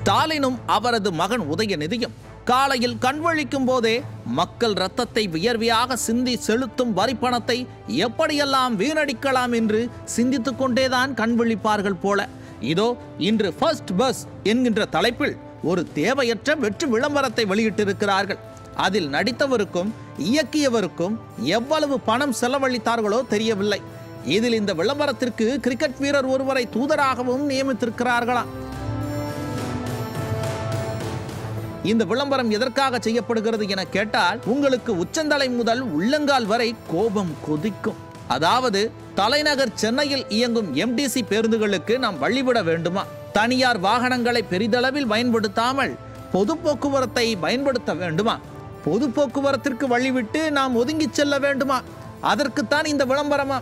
ஸ்டாலினும் அவரது மகன் உதயநிதியும் காலையில் கண்வழிக்கும் போதே மக்கள் ரத்தத்தை வியர்வையாக சிந்தி செலுத்தும் வரிப்பணத்தை எப்படியெல்லாம் வீணடிக்கலாம் என்று சிந்தித்துக் கொண்டேதான் கண்விழிப்பார்கள் போல. இதோ இன்று ஃபர்ஸ்ட் பஸ் என்கின்ற தலைப்பில் ஒரு தேவையற்ற வெற்று விளம்பரத்தை வெளியிட்டிருக்கிறார்கள். அதில் நடித்தவருக்கும் இயக்கியவருக்கும் எவ்வளவு பணம் செலவழித்தார்களோ தெரியவில்லை. இதில் இந்த விளம்பரத்திற்கு கிரிக்கெட் வீரர் ஒருவரை தூதராகவும் நியமித்திருக்கிறார்களாம். இந்த விளம்பரம் எதற்காக செய்யப்படுகிறது என கேட்டால் உங்களுக்கு உச்சந்தலை முதல் உள்ளங்கால் வரை கோபம் கொதிக்கும். அதாவது தலைநகர் சென்னையில் இயங்கும் எம்டிசி பேருந்துகளுக்கு நாம் வழிவிட வேண்டுமா? தனியார் வாகனங்களை பெரிதளவில் பயன்படுத்தாமல் பொது போக்குவரத்தை பயன்படுத்த வேண்டுமா? பொது போக்குவரத்திற்கு வழிவிட்டு நாம் ஒதுங்கிச் செல்ல வேண்டுமா? அதற்குத்தான் இந்த விளம்பரமா?